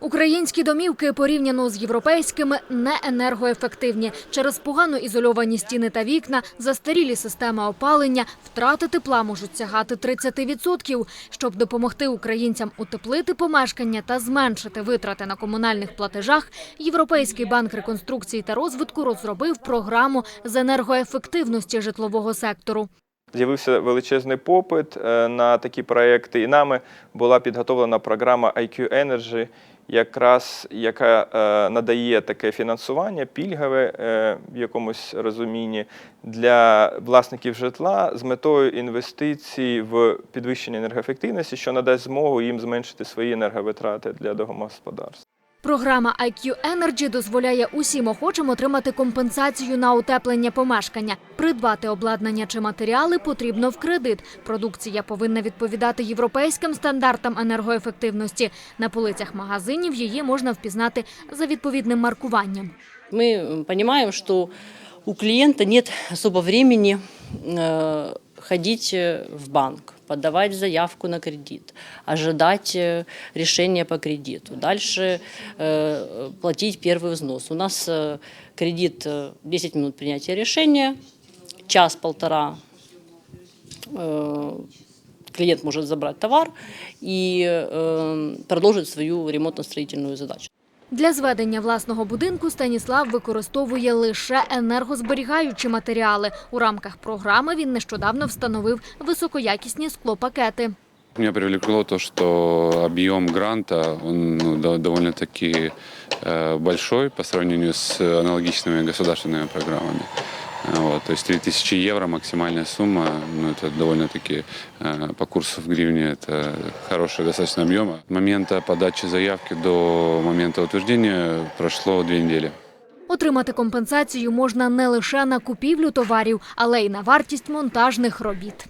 Українські домівки порівняно з європейськими не енергоефективні. Через погано ізольовані стіни та вікна, застарілі системи опалення, втрати тепла можуть сягати 30%. Щоб допомогти українцям утеплити помешкання та зменшити витрати на комунальних платежах, Європейський банк реконструкції та розвитку розробив програму з енергоефективності житлового сектору. З'явився величезний попит е, на такі проекти, і нами була підготовлена програма IQ Energy, якраз яка е, надає таке фінансування пільгове е, в якомусь розумінні для власників житла з метою інвестицій в підвищення енергоефективності, що надасть змогу їм зменшити свої енерговитрати для домогосподарств. Програма IQ Energy дозволяє усім охочим отримати компенсацію на утеплення помешкання. Придбати обладнання чи матеріали потрібно в кредит. Продукція повинна відповідати європейським стандартам енергоефективності. На полицях магазинів її можна впізнати за відповідним маркуванням. Мы м, понимаем, что у клиента нет особо времени э, ходить э, в банк, подавать заявку на кредит, ожидать э, решения по кредиту, дальше э, платить первый взнос. У нас э, кредит э, 10 минут принятия решения, час-полтора э, клиент может забрать товар и э, продолжить свою ремонтно-строительную задачу. Для зведення власного будинку Станіслав використовує лише енергозберігаючі матеріали. У рамках програми він нещодавно встановив високоякісні склопакети. Меня привлекло то, что объем гранта он ну, до- довольно-таки э, большой по сравнению с аналогичными государственными программами. Э, Вот, то есть 3000 евро максимальная сумма, ну, это довольно-таки э, по курсу в гривне это хороший достаточно объем. От момента подачи заявки до момента утверждения прошло две недели. Отримати компенсацію можна не лише на купівлю товарів, але й на вартість монтажних робіт.